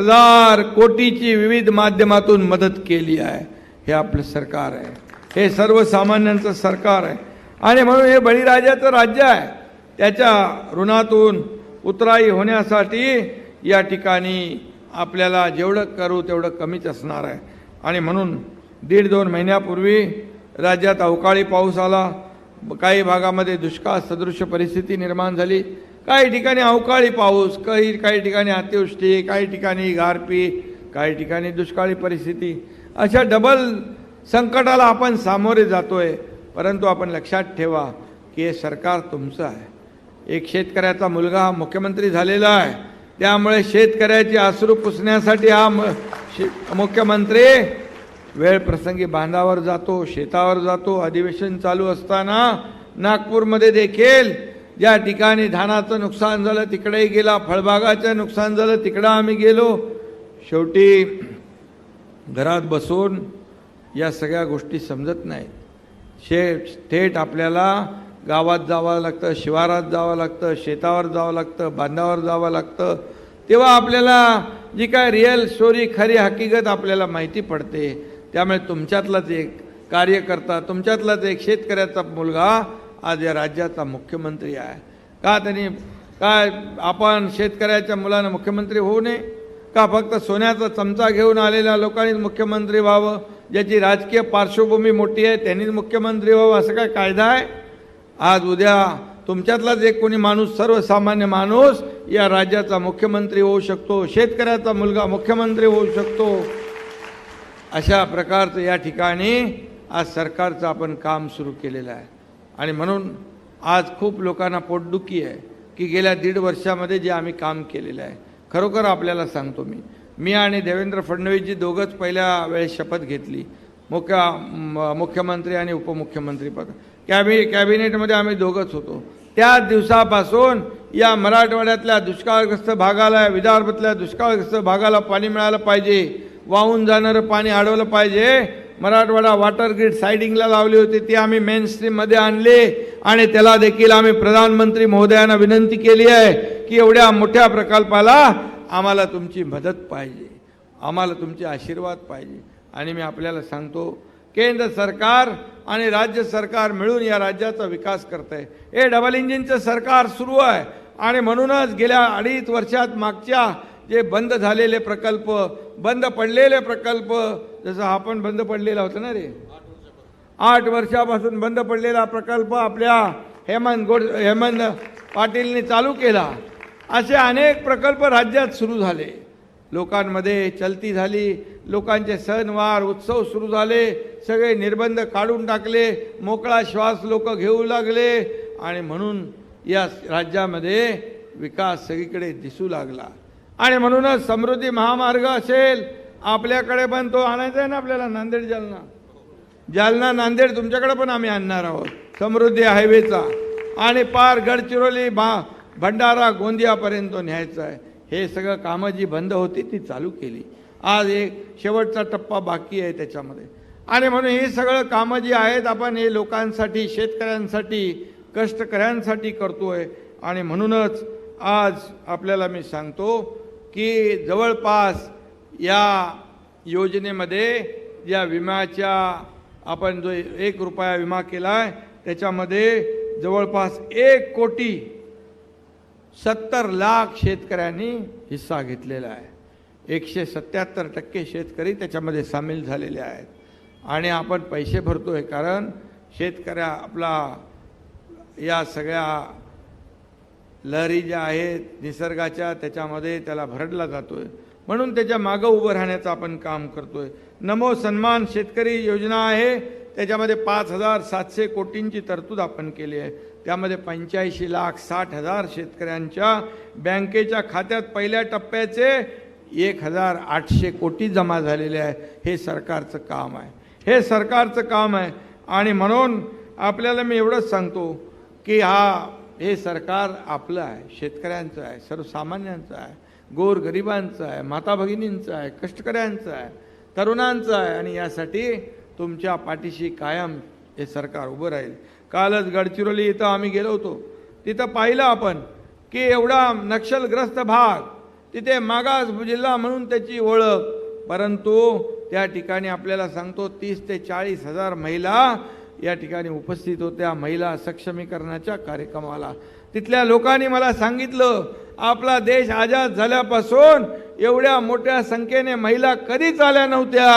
हजार कोटीची विविध माध्यमातून मदत केली आहे. हे आपलं सरकार आहे. हे सर्वसामान्यांचं सरकार आहे. आणि म्हणून हे बळीराजाचं राज्य आहे. त्याच्या ऋणातून उतराई होण्यासाठी या ठिकाणी आपल्याला जेवढं करू तेवढं कमीच असणार आहे. आणि म्हणून दीड दोन महिन्यापूर्वी राज्यात अवकाळी पाऊस आला. काही भागामध्ये दुष्काळ सदृश परिस्थिती निर्माण झाली. काही ठिकाणी अवकाळी पाऊस काही काही ठिकाणी अतिवृष्टी काही ठिकाणी गारपी काही ठिकाणी दुष्काळी परिस्थिती. अशा डबल संकटाला आपण सामोरे जातोय. परंतु आपण लक्षात ठेवा की हे सरकार तुमचं आहे. एक शेतकऱ्याचा मुलगा हा मुख्यमंत्री झालेला आहे. त्यामुळे शेतकऱ्याची आसरू पुसण्यासाठी हा म- शे- मुख्यमंत्री वेळ प्रसंगी बांधावर जातो शेतावर जातो. अधिवेशन चालू असताना नागपूरमध्ये देखील ज्या ठिकाणी धानाचं नुकसान झालं तिकडेही गेला फळबागाचं नुकसान झालं तिकडं आम्ही गेलो. शेवटी घरात बसून या सगळ्या गोष्टी समजत नाहीत. शे थेट आपल्याला गावात जावं लागतं शिवारात जावं लागतं शेतावर जावं लागतं बांधावर जावं लागतं. तेव्हा आपल्याला जी काय रिअल स्टोरी खरी हकीकत आपल्याला माहिती पडते. त्यामुळे तुमच्यातलाच एक कार्यकर्ता तुमच्यातलाच एक शेतकऱ्याचा मुलगा आज या राज्याचा मुख्यमंत्री आहे. का त्यांनी काय आपण शेतकऱ्याच्या मुलांना मुख्यमंत्री होऊ नये? का फक्त सोन्याचा चमचा घेऊन आलेल्या लोकांनीच मुख्यमंत्री व्हावं? ज्याची राजकीय पार्श्वभूमी मोठी आहे त्यांनीच मुख्यमंत्री व्हावं? असं काय कायदा आहे? आज उद्या तुमच्यातलाच एक कोणी माणूस सर्वसामान्य माणूस या राज्याचा मुख्यमंत्री होऊ शकतो शेतकऱ्याचा मुलगा मुख्यमंत्री होऊ शकतो. अशा प्रकारचं या ठिकाणी आज सरकारचं आपण काम सुरू केलेलं आहे. आणि म्हणून आज खूप लोकांना पोटदुखी आहे की गेल्या दीड वर्षामध्ये जे आम्ही काम केलेलं आहे. खरोखर आपल्याला सांगतो मी. मी आणि देवेंद्र फडणवीसजी दोघंच पहिल्या वेळेस शपथ घेतली. मुख्य म- मुख्यमंत्री आणि उपमुख्यमंत्रीपद कॅबि कॅबिनेटमध्ये आम्ही दोघंच होतो. त्या दिवसापासून या मराठवाड्यातल्या दुष्काळग्रस्त भागाला विदर्भातल्या दुष्काळग्रस्त भागाला पाणी मिळालं पाहिजे. वाहून जाणारं पाणी अडवलं पाहिजे. मराठवाडा वॉटर ग्रीड सायडिंगला लावली होती ती आम्ही मेन स्ट्रीममध्ये आणली. आणि त्याला देखील आम्ही प्रधानमंत्री महोदयांना विनंती केली आहे की एवढ्या मोठ्या प्रकल्पाला आम्हाला तुमची मदत पाहिजे. आम्हाला तुमचे आशीर्वाद पाहिजे. आणि मी आपल्याला सांगतो केंद्र सरकार आणि राज्य सरकार मिळून या राज्याचा विकास करत आहे हे डबल इंजिनचं सरकार सुरू आहे. आणि म्हणूनच गेल्या अडीच वर्षात मागच्या जे बंद झालेले प्रकल्प बंद पडलेले प्रकल्प जसं हा पण बंद पडलेला होता ना रे? आठ वर्षापासून बंद पडलेला प्रकल्प आपल्या हेमंत गोड हेमंत पाटीलने चालू केला. असे अनेक प्रकल्प राज्यात सुरू झाले. लोकांमध्ये चलती झाली लोकांचे सणवार उत्सव सुरू झाले सगळे निर्बंध काढून टाकले मोकळा श्वास लोक घेऊ लागले आणि म्हणून या राज्यामध्ये विकास सगळीकडे दिसू लागला. आणि म्हणूनच समृद्धी महामार्ग असेल आपल्याकडे पण तो आणायचा आहे ना आपल्याला नांदेड जालना. जालना नांदेड तुमच्याकडे पण आम्ही आणणार आहोत. समृद्धी हायवेचा. आणि पार गडचिरोली भा भंडारा गोंदियापर्यंत न्यायचं न्यायचा आहे. हे सगळं कामं जी बंद होती ती चालू केली. आज एक शेवटचा टप्पा बाकी आहे त्याच्यामध्ये. आणि म्हणून हे सगळं कामं जी आहेत आपण हे लोकांसाठी शेतकऱ्यांसाठी कष्टकऱ्यांसाठी करतोय. आणि म्हणूनच आज आपल्याला मी सांगतो की जवळपास या योजनेमध्ये या विम्याच्या आपण जो एक रुपया विमा केला आहे त्याच्यामध्ये जवळपास एक कोटी सत्तर लाख शेतकऱ्यांनी हिस्सा घेतलेला आहे. एकशे सत्याहत्तर टक्के शेतकरी त्याच्यामध्ये सामील झालेले आहेत. आणि आपण पैसे भरतो आहे कारण शेतकऱ्या आपला या सगळ्या लहरी ज्या आहेत निसर्गाच्या त्याच्यामध्ये त्याला भरडला जातो आहे म्हणून त्याच्या मागं उभं राहण्याचं आपण काम करतोय. नमो सन्मान शेतकरी योजना आहे. त्याच्यामध्ये पाच हजार सातशे कोटींची तरतूद आपण केली आहे. त्यामध्ये पंच्याऐंशी लाख साठ हजार शेतकऱ्यांच्या बँकेच्या खात्यात पहिल्या टप्प्याचे एक हजार आठशे कोटी जमा झालेले आहे. हे सरकारचं काम आहे. हे सरकारचं काम आहे. आणि म्हणून आपल्याला मी एवढंच सांगतो की हा हे सरकार आपलं आहे. शेतकऱ्यांचं आहे. सर्वसामान्यांचं आहे. गोरगरिबांचं आहे माता भगिनींचं आहे कष्टकऱ्यांचं आहे तरुणांचं आहे आणि यासाठी तुमच्या पाठीशी कायम हे सरकार उभं राहील. कालच गडचिरोली इथं आम्ही गेलो होतो. तिथं पाहिलं आपण की एवढा नक्षलग्रस्त भाग तिथे मागास जिल्हा म्हणून त्याची ओळख. परंतु त्या ठिकाणी आपल्याला सांगतो तीस ते चाळीस हजार महिला या ठिकाणी उपस्थित होत्या महिला सक्षमीकरणाच्या कार्यक्रमाला. तिथल्या लोकांनी मला सांगितलं आपला देश आझाद झाल्यापासून एवढ्या मोठ्या संख्येने महिला कधीच आल्या नव्हत्या.